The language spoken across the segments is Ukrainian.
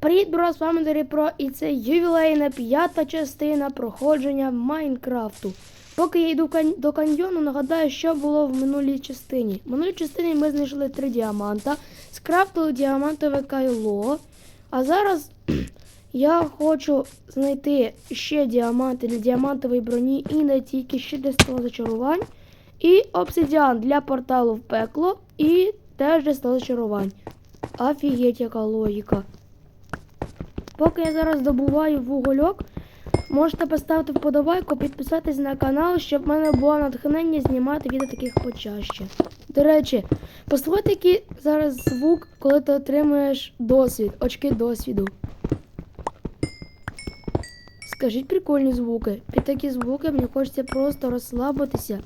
Привіт, бро, з вами Деріпро, і це ювілейна п'ята частина проходження Майнкрафту. Поки я йду до каньйону, нагадаю, що було в минулій частині. В минулій частині ми знайшли три діаманта, скрафтили діамантове кайло. А зараз я хочу знайти ще діаманти для діамантової броні і не тільки ще для стола зачарувань. І обсидіан для порталу в пекло, і теж для стола зачарувань. Офігеть, яка логіка. Поки я зараз добуваю вугольок, можете поставити вподобайку, підписатись на канал, щоб в мене було натхнення знімати відео таких почаще. До речі, послухайте, який зараз звук, коли ти отримуєш досвід, очки досвіду. Скажіть прикольні звуки. Під такі звуки мені хочеться просто розслабитися.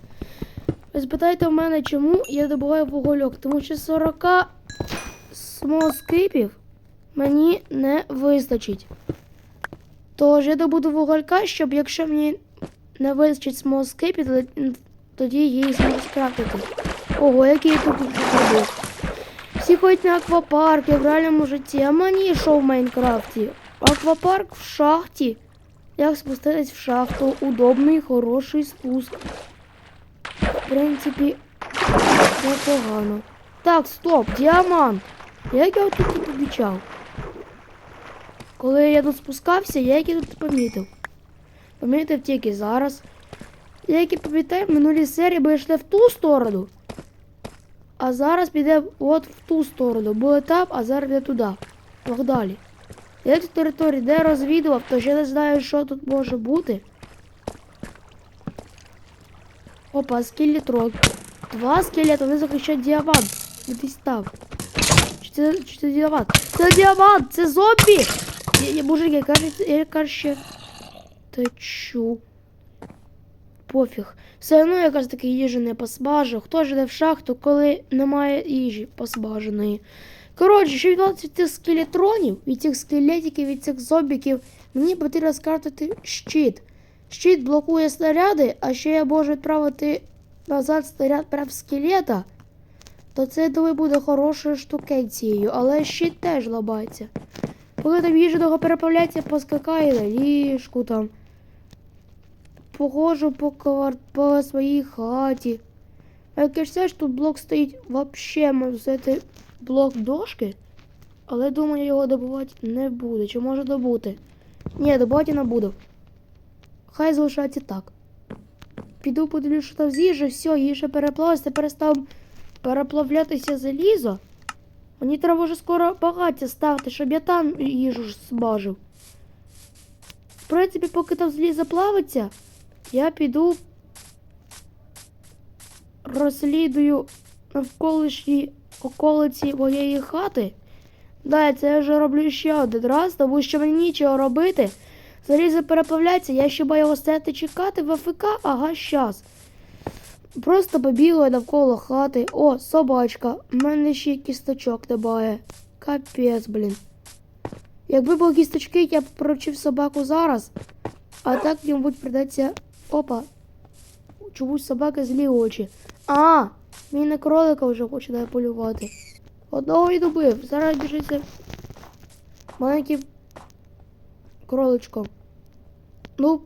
Ви спитайте в мене, чому я добуваю вугольок, тому що 40 смолскипів мені не вистачить. Тож я добуду вуголька, щоб якщо мені не вистачить смолскипів, то- тоді її зможу скрафтити. Ого, який тут зробив. Всі ходять на аквапарк, я в реальному житті, а мені що в Майнкрафті? Аквапарк в шахті. Як спуститись в шахту? Удобний, хороший спуск. В принципі, непогано. Так, стоп, діамант. Як я тут помічав? Коли я тут спускався, я які тут помітив. Помітив тільки зараз. Я які пам'ятаю, в минулій серії би йшли в ту сторону. А зараз піде от в ту сторону. Був етап, а зараз йде туди. Вагдалі. Я цю територію де розвідував, тож я не знаю, що тут може бути. Опа, скелетрон. Два скелета, вони захищають діамант. Де ти став? Чи це, чи це діамант? Це діамант! Це зомбі! Я, я, мужик, кажется, я краще течу. Пофіг. Все одно якраз таки їжі не посмажу. Хто ж йде в шахту, коли немає їжі посмаженої? Коротше, що відбувається від цих скелетронів, від цих скелетиків, від цих зомбіків, мені потрібно скрафтити щит. Щит блокує снаряди, а ще я можу відправити назад снаряд прям в скелета. То це, думаю, буде хорошою штукенцією, але щит теж ламається. Коли їжа довго переправляється, поскакає на ліжку там. Похожу по, квар... по своїй хаті. А як все ж тут блок стоїть, вообще можу взяти блок дошки, але думаю, його добувати не буде. Чи може добути? Ні, добувати не буду. Хай залишається так. Піду подивлюсь, що там з їжі, все, їжа переплавилася, тепер став переплавлятися залізо. Мені треба вже скоро багаття ставити, щоб я там їжу ж смажив. В принципі, поки там залізо плавиться, я піду розслідую навколишні околиці моєї хати. Да, це я вже роблю ще один раз, тому що мені нічого робити. Залізо переплавляється, я ще маю його стояти чекати в АФК, ага, щас. Просто побігаю навколо хати. О, собачка. У мене ще кісточок немає. Капець, блін. Якби були кісточки, я б приручив собаку зараз. А так, мабуть, придеться. Опа. Чомусь собаки злі очі. А, мій на кролика вже починає полювати. Одного і добив. Зараз біжиться маленьким кроличком. Ну,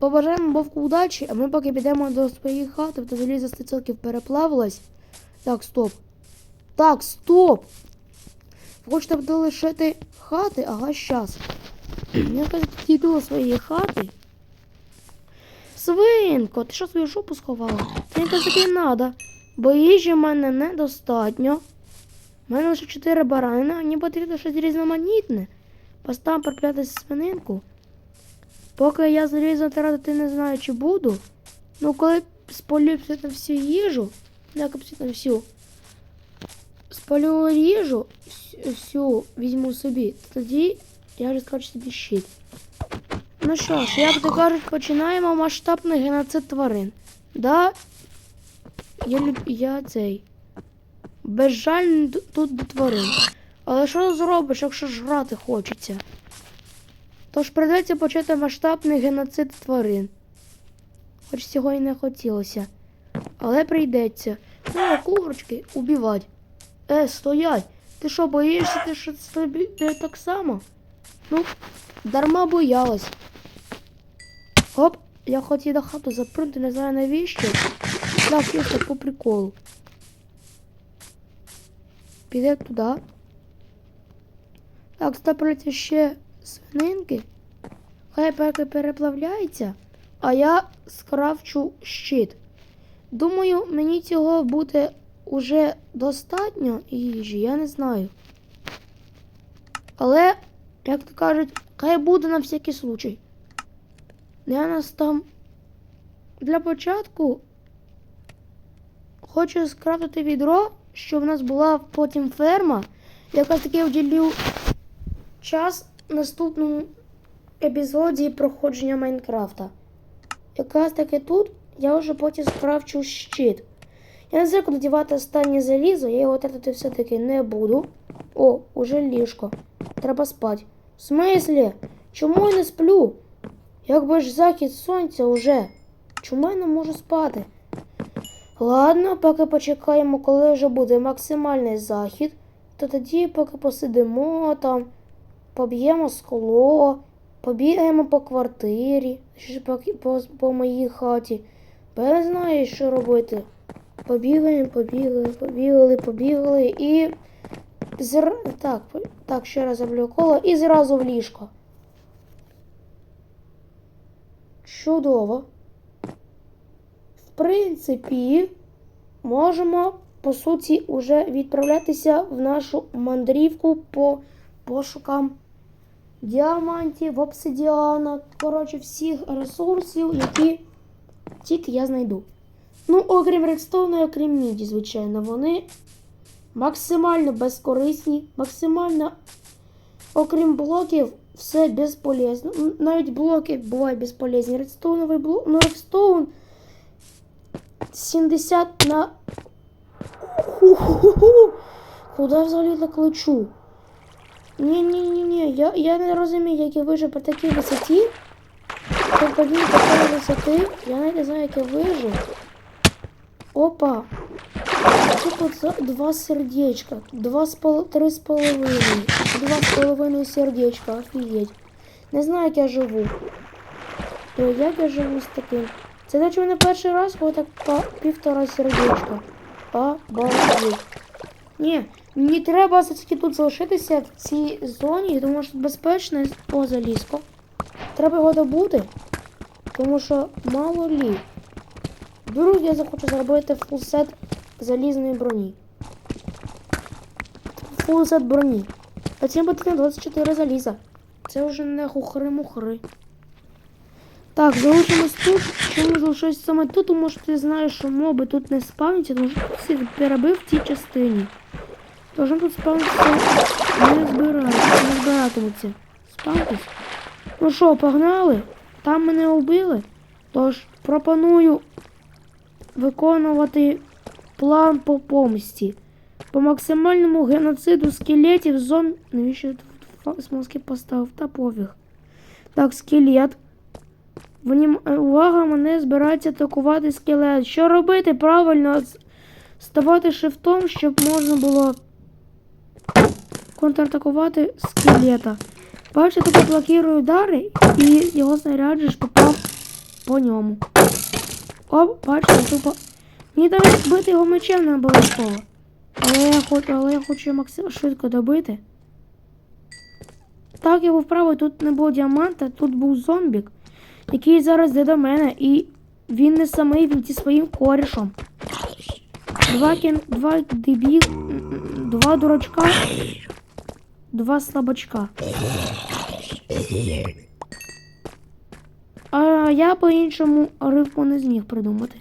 побажаємо вовку удачі, а ми поки підемо до своєї хати, то залізо з стицилків переплавилась. Так, стоп. Так, стоп! Хочете буде лишити хати? Ага, щас. Я кажу, йду до своєї хати. Свинко, ти що свою жопу сховала? Це таки надо. Бо їжі в мене недостатньо. У мене лише 4 барани, мені потрібно щось різноманітне. Постав припляти свининку. Поки я залізо тратити не знаю, чи буду. Ну, коли спалю абсолютно всю їжу, як абсолютно всю, спалю їжу, всю візьму собі, тоді я вже скажу собі щит. Ну що ж, як то кажуть, починаємо масштабний геноцид тварин. Да, я, люб... я цей. Безжальний тут до тварин. Але що зробиш, якщо жрати хочеться? Тож придеться почати масштабний геноцид тварин. Хоч цього і не хотілося. Але прийдеться. Ну, курочки убивать. Е, стоять! Ти що, боїшся, ти що тобі так само? Ну, дарма боялась. Оп, я хотів до хату запринути, не знаю навіщо. Так, чисто по приколу. Піде туди. Так, ставляться ще свининки. Хай поки переплавляється, а я скрафчу щит. Думаю, мені цього буде уже достатньо їжі, я не знаю. Але, як то кажуть, хай буде на всякий случай. Я нас там для початку хочу скрафтити відро, щоб в нас була потім ферма. Якраз таки уділю час наступному епізоді проходження Майнкрафта. Якраз таки тут я вже потім скрафчу щит. Я не знаю, куди дівати останнє залізо, я його тратити все-таки не буду. О, уже ліжко. Треба спати. В смислі? Чому я не сплю? Якби ж захід сонця уже. Чому я не можу спати? Ладно, поки почекаємо, коли вже буде максимальний захід, то тоді поки посидимо там, поб'ємо скло, побігаємо по квартирі, по, по, по моїй хаті. Бо я не знаю, що робити. Побігаємо, побігали, побігали, побігали і. Зр... Так, так, ще раз заблю коло і зразу в ліжко. Чудово. В принципі, можемо, по суті, уже відправлятися в нашу мандрівку по пошукам діамантів, обсидіана, коротше, всіх ресурсів, які тільки я знайду. Ну, окрім редстоуну окрім міді, звичайно, вони максимально безкорисні, максимально, окрім блоків, все безполезно. Навіть блоки бувають безполезні. Редстоуновий блок, ну редстоун 70 на. Ху-ху-ху-ху. Куди взагалі так лечу? Ні, ні, ні, ні. Я, я не розумію, як я вижу при такій висоті. При падінні такої висоти. Я навіть не знаю, як я вижу. Опа. Тут два сердечка? Два з пол... три з половиною. Два з половиною сердечка, офігеть. Не знаю, як я живу. То як я живу з таким? Це наче в мене перший раз, коли так по півтора сердечка. Обалдеть. Ні, мені треба все-таки тут залишитися в цій зоні, тому що тут безпечно поза ліском. Треба його добути, тому що мало лі. Вдруг я захочу зробити фулсет залізної броні. Фулсет броні. А цим потрібно 24 заліза. Це вже не хухри-мухри. Так, залишимось тут. Чому залишилось саме тут? Тому що ти знаєш, що моби тут не спавняться, тому що ти перебив в тій частині. Тож тут спавнитися не збирають, не збиратимуться. Спавнитись. Ну що, погнали? Там мене убили. Тож пропоную виконувати план по помсті. По максимальному геноциду скелетів зон. Навіщо смазки поставив? Та пофіг. Так, скелет. Внім... е, Увага, мене збирається атакувати скелет. Що робити? Правильно ставати шифтом, щоб можна було контратакувати скелета. Бачите, тут блокірую удари і його снаряд же ж попав по ньому. Оп, бачите, тупо. Мені навіть бити його мечем не обов'язково. Але я хочу, але я хочу максимально швидко добити. Так, я був правий, тут не було діаманта, тут був зомбік, який зараз йде до мене, і він не самий, він зі своїм корішем. Два кін, два дебіл, два дурачка, два слабачка. А я по-іншому рибку не зміг придумати.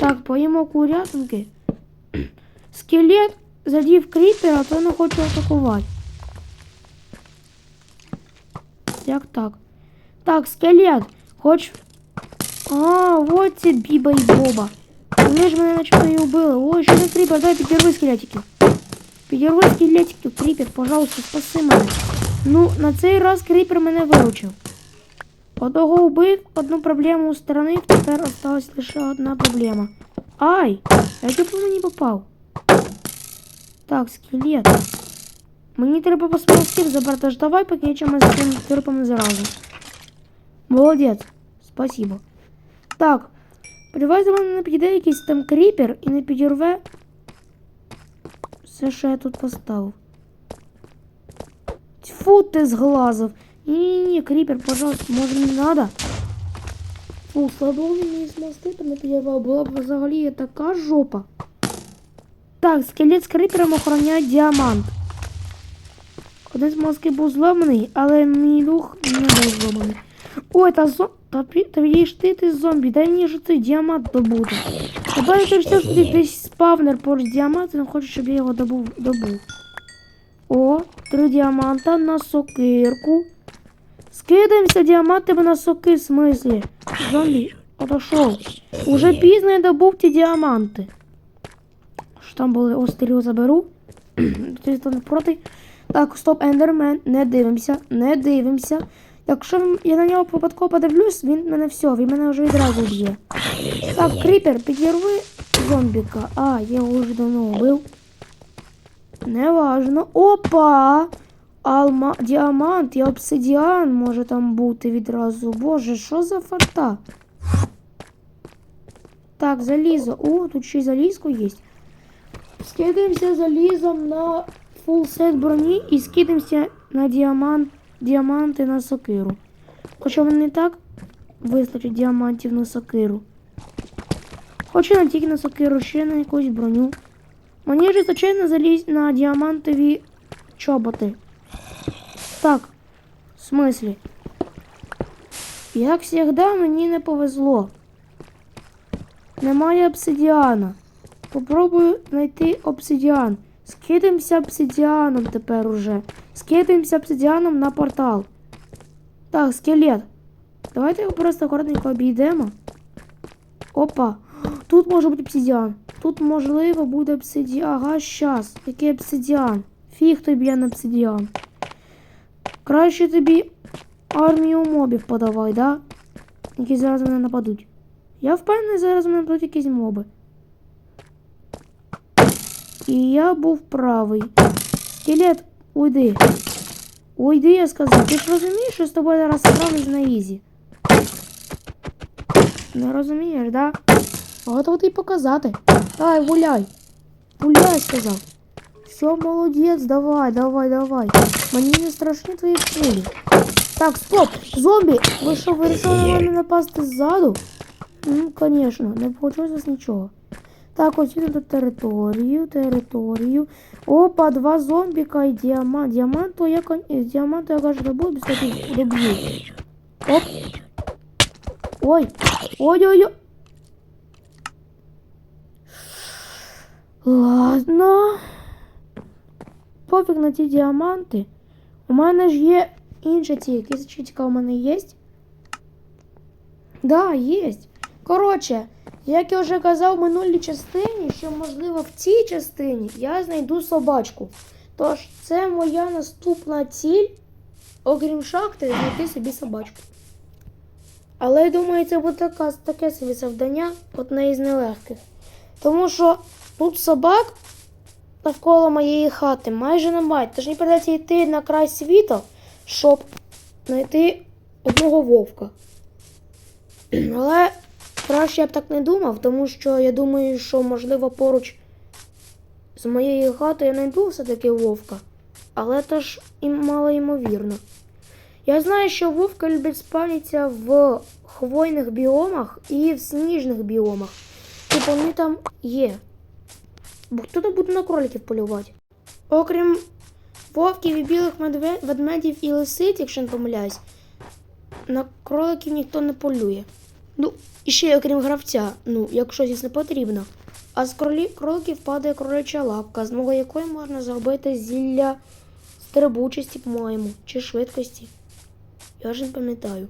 Так, поїмо курятинки. Скелет задів кріпера, то не хоче атакувати. Як так? Так, скелет, хоч. А, вот це Біба і Боба. Вони ж мене начебто і вбили. Ой, що за кріпер? Дай підірви скелетики. Підірви скелетики, кріпер, пожалуйста, спаси мене. Ну, на цей раз кріпер мене виручив. Одного вбив, одну проблему устранив, тепер осталась лише одна проблема. Ай! Як я по мені попав? Так, скелет. Мені треба посмотрів забрати. Аж давай покінчимо з цим тирпом зразу. Молодець. Спасибо. Так. Сподіваюся, мене не якийсь там кріпер і не підірве все, що я тут поставив. Тьфу, ти зглазив. Ні-ні-ні, кріпер, пожалуйста, може не надо. Фу, слава Богу, мені змости, то не підірвав. Була б взагалі така жопа. Так, скелет з крипером охороняє діамант. Один з мозків був зломаний, але мій дух не був зломаний. Ой, та зо... Та, та відійш ти, ти зомбі, дай мені ж цей діамант добути. Я бачу, що тут десь спавнер поруч з діамантом, хоче, щоб я його добув. добув. О, три діаманта на сокирку. Скидаємося діамантами на соки, в смислі. Зомбі, отошов. Уже пізно я добув ті діаманти. Що там були? О, стерео заберу. Ти не проти? Так, стоп, ендермен, не дивимося, не дивимося. Якщо я на нього випадково подивлюсь, він мене все, він мене вже відразу б'є. Так, кріпер, підірви зомбіка. А, я його вже давно вбив. Неважно. Опа! Алма, діамант і обсидіан може там бути відразу. Боже, що за фарта? Так, залізо. О, тут ще й залізко є. Скидаємося залізом на фул сет броні і скидаємося на діамант, діаманти на сокиру. Хоча не так вистачить діамантів на сокиру. Хочу не тільки на сокиру, ще на якусь броню. Мені ж звичайно залізть на діамантові чоботи. Так, в смислі? Як завжди, мені не повезло. Немає обсидіана. Попробую знайти обсидіан. Скидаємося обсидіаном тепер уже. Скидаємося обсидіаном на портал. Так, скелет. Давайте його просто акуратненько обійдемо. Опа. Тут може бути обсидіан. Тут можливо буде обсидіан. Ага, щас. Який обсидіан? Фіг тобі я на обсидіан. Краще тобі армію мобів подавай, да? Які зараз мене нападуть. Я впевнений, зараз мене нападуть якісь моби. І я був правий. Скелет, уйди. Уйди, я сказав. Ти ж розумієш, що з тобою зараз справлюсь на ізі? Не розумієш, да? Готовий ти показати. Давай, гуляй. Гуляй, сказав. Все, молодець, давай, давай, давай. Мені не страшні твої кулі. Так, стоп! Зомбі! Ви що, вирішили на мене напасти ззаду? Ну, звісно, не вийшло з нічого. Так, їду територію, територію. Опа, два зомбіка і діамант. Діаманту я кон... е, Діаманту я кажу, добуду, без таких доб'ю. Оп. Ой. Ой-ой-ой. Ладно. Пофіг на ті діаманти. У мене ж є інша ці кисочка у мене є. Да, є. Коротше, як я вже казав в минулій частині, що можливо в цій частині я знайду собачку. Тож це моя наступна ціль, окрім шахти, знайти собі собачку. Але я думаю, це буде таке собі завдання, одне із нелегких. Тому що тут собак навколо моєї хати майже немає. Тож мені придеться йти на край світу, щоб знайти одного вовка. Але краще я б так не думав, тому що я думаю, що можливо поруч з моєю хатою я знайду все-таки вовка. Але то ж і мало ймовірно. Я знаю, що вовки люблять спалитися в хвойних біомах і в сніжних біомах. Типу вони там є. Бо хто то буде на кроликів полювати? Окрім вовків і білих ведмедів і лисиць, якщо не помиляюсь, на кроликів ніхто не полює. Ну, і ще окрім гравця, ну, якщо звісно потрібно. А з кролі... кроликів падає кроляча лапка, з мого якої можна зробити зілля стрибучості, по-моєму, чи швидкості. Я вже не пам'ятаю.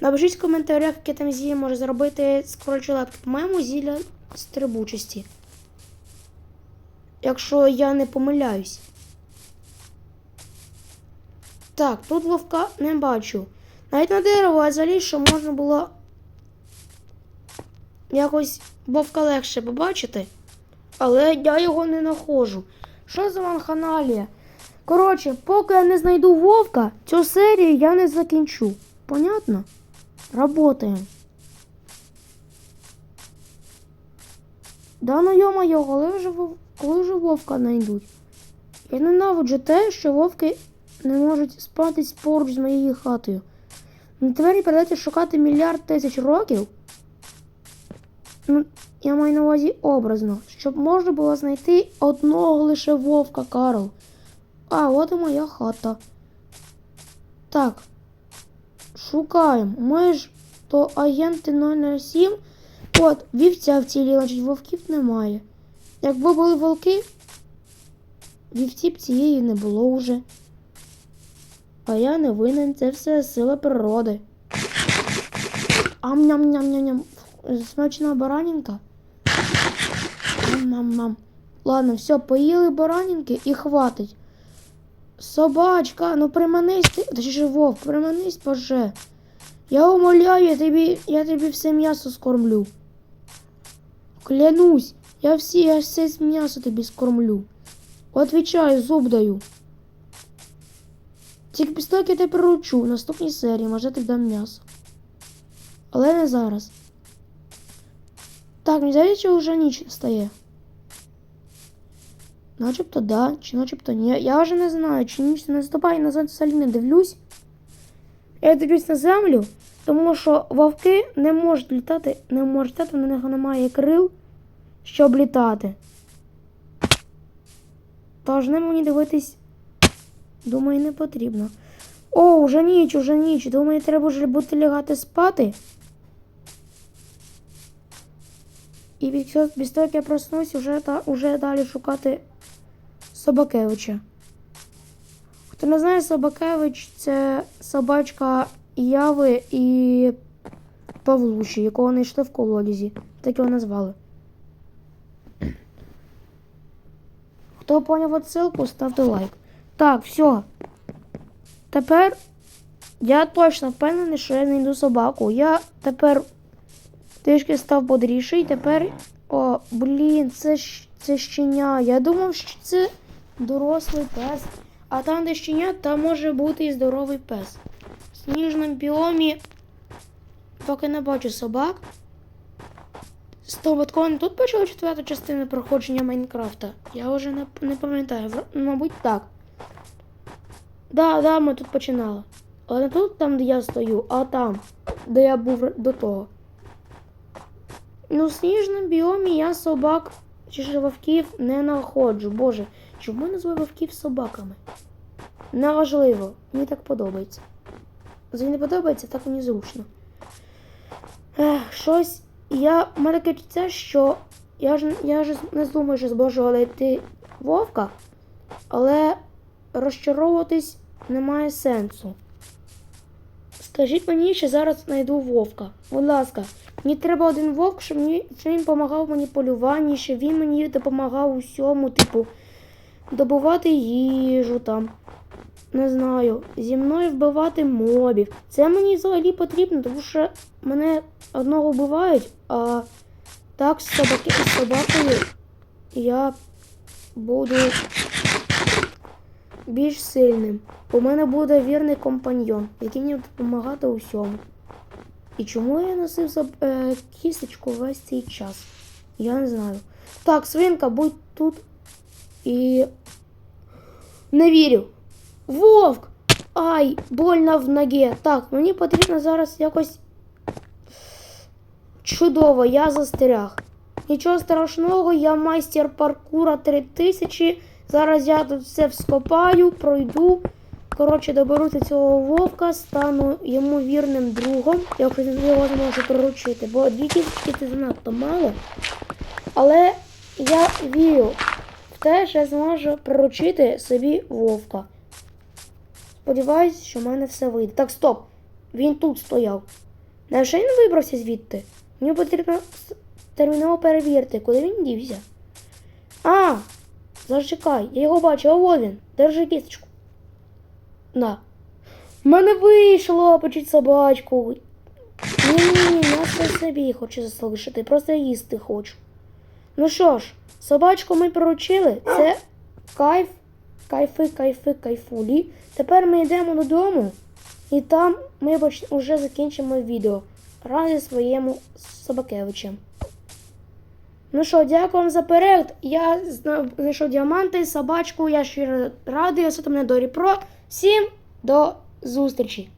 Напишіть в коментарях, яке там зілля може зробити з кролячої лапки. По-моєму, зілля стрибучості. Якщо я не помиляюсь. Так, тут вовка не бачу. Навіть на дерево я заліз, що можна було якось вовка легше побачити. Але я його не знаходжу. Що за ванханалія? Коротше, поки я не знайду вовка, цю серію я не закінчу. Понятно? Работаємо. Да ну йо-моє, коли вже, коли вже вовка знайдуть? Я ненавиджу те, що вовки не можуть спатись поруч з моєю хатою. Ну, тепер придеться шукати мільярд тисяч років. Ну, я маю на увазі образно, щоб можна було знайти одного лише вовка, Карл. А, от і моя хата. Так. Шукаємо. Ми ж то агенти 007. От, вівця вціліла, значить вовків немає. Якби були волки, вівці б цієї не було вже. А я не винен, це все сила природи. Ам-ням-ням-ням-ням. Смачна баранінка. Ам-мам-мам. Ладно, все, поїли баранінки і хватить. Собачка, ну приманись ти. Точніше, вовк, приманись, боже. Я умоляю, я тобі, я тобі все м'ясо скормлю. Клянусь, я всі, я все м'ясо тобі скормлю. Отвічаю, зуб даю. Тільки після я тебе приручу, в наступній серії, може, тобі дам м'ясо. Але не зараз. Так, мені здається, вже ніч стає. Начебто да, чи начебто ні. Я вже не знаю, чи ніч не наступає, назад взагалі не дивлюсь. Я дивлюсь на землю, тому що вовки не можуть літати, не можуть літати, на них немає крил, щоб літати. Тож не мені дивитись, думаю, не потрібно. О, уже ніч, уже ніч. Думаю, треба вже бути лягати спати. І після того, як я проснусь, уже, та, уже далі шукати Собакевича. Хто не знає, Собакевич це собачка Яви і Павлуші, якого знайшли в колодязі. Так його назвали. Хто поняв отсилку, ставте лайк. Так, все. Тепер я точно впевнений, що я знайду собаку. Я тепер трішки став бодріший. Тепер. О, блін, це це щеня. Я думав, що це дорослий пес. А там, де щеня, там може бути і здоровий пес. В сніжному біомі поки не бачу собак. Стовбатково тут почала четверта частина проходження Майнкрафта. Я вже не, не пам'ятаю. Мабуть, так. Да, да, ми тут починали. Але не тут, там, де я стою, а там, де я був до того. Ну, в сніжному біомі я собак чи ж вовків не знаходжу. Боже, чому називаю вовків собаками? Неважливо, мені так подобається. Мені не подобається, так мені зручно. Ех, щось. Я мене відчуття, що я ж я ж не думаю, що зможу знайти вовка, але розчаровуватись немає сенсу. Скажіть мені, що зараз знайду вовка. Будь ласка, мені треба один вовк, щоб, мені, щоб він допомагав мені полюванні, щоб він мені допомагав усьому, типу, добувати їжу там. Не знаю, зі мною вбивати мобів. Це мені взагалі потрібно, тому що мене одного вбивають, а так з, собаки, з собакою я буду більш сильним. У мене буде вірний компаньйон, який мені допомагати у всьому. І чому я носив за е, кісточку весь цей час? Я не знаю. Так, свинка, будь тут і. Не вірю. Вовк! Ай, больно в ногі. Так, мені потрібно зараз якось. Чудово, я застряг. Нічого страшного, я майстер паркура 3000. Зараз я тут все вскопаю, пройду. Коротше, доберу до цього вовка, стану йому вірним другом, я його зможу приручити, бо дві кісточки це занадто мало. Але я вірю в те, що я зможу приручити собі вовка. Сподіваюсь, що в мене все вийде. Так, стоп! Він тут стояв. Невже він вибрався звідти? Мені потрібно терміново перевірити, куди він дівся. А! Зачекай, я його бачу, а вот він. Держи кісточку. На. В мене вийшло почуть собачку. Ні-ні-ні, я собі хочу залишити, просто їсти хочу. Ну що ж, собачку ми приручили, це Кайф, кайфи, кайфи, кайфулі. Тепер ми йдемо додому, і там ми вже закінчимо відео раді своєму Собакевичу. Ну що, дякую вам за перегляд. Я зна- знайшов діаманти, собачку. Я щиро радий. Ось на Дорі Про. Всім до зустрічі!